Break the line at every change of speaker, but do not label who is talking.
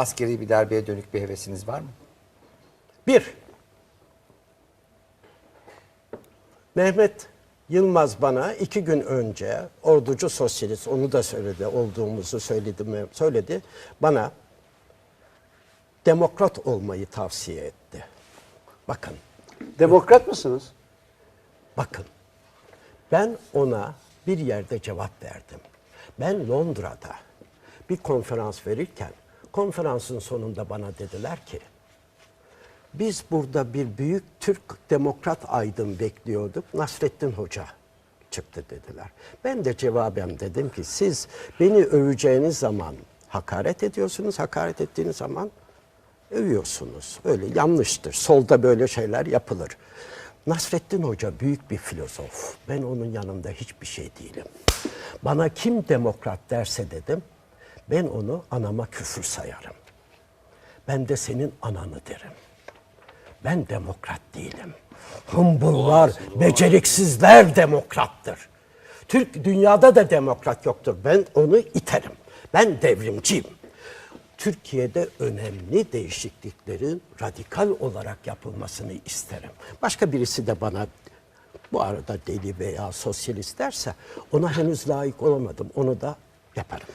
askeri bir darbeye dönük bir hevesiniz var mı?
Bir, Mehmet Yılmaz bana iki gün önce orducu sosyalist onu da söyledi olduğumuzu söyledi mi söyledi bana demokrat olmayı tavsiye etti. Bakın
Demokrat mısınız?
Bakın, ben ona bir yerde cevap verdim. Ben Londra'da bir konferans verirken, konferansın sonunda bana dediler ki, biz burada bir büyük Türk demokrat aydın bekliyorduk, Nasrettin Hoca çıktı dediler. Ben de cevaben dedim ki, siz beni öveceğiniz zaman hakaret ediyorsunuz, hakaret ettiğiniz zaman övüyorsunuz. Öyle yanlıştır. Solda böyle şeyler yapılır. Nasrettin Hoca büyük bir filozof. Ben onun yanında hiçbir şey değilim. Bana kim demokrat derse dedim, ben onu anama küfür sayarım. Ben de senin ananı derim. Ben demokrat değilim. Humbullar, beceriksizler demokrattır. Türk dünyada da demokrat yoktur. Ben onu iterim. Ben devrimciyim. Türkiye'de önemli değişikliklerin radikal olarak yapılmasını isterim. Başka birisi de bana bu arada deli veya sosyalist derse ona henüz layık olamadım. Onu da yaparım.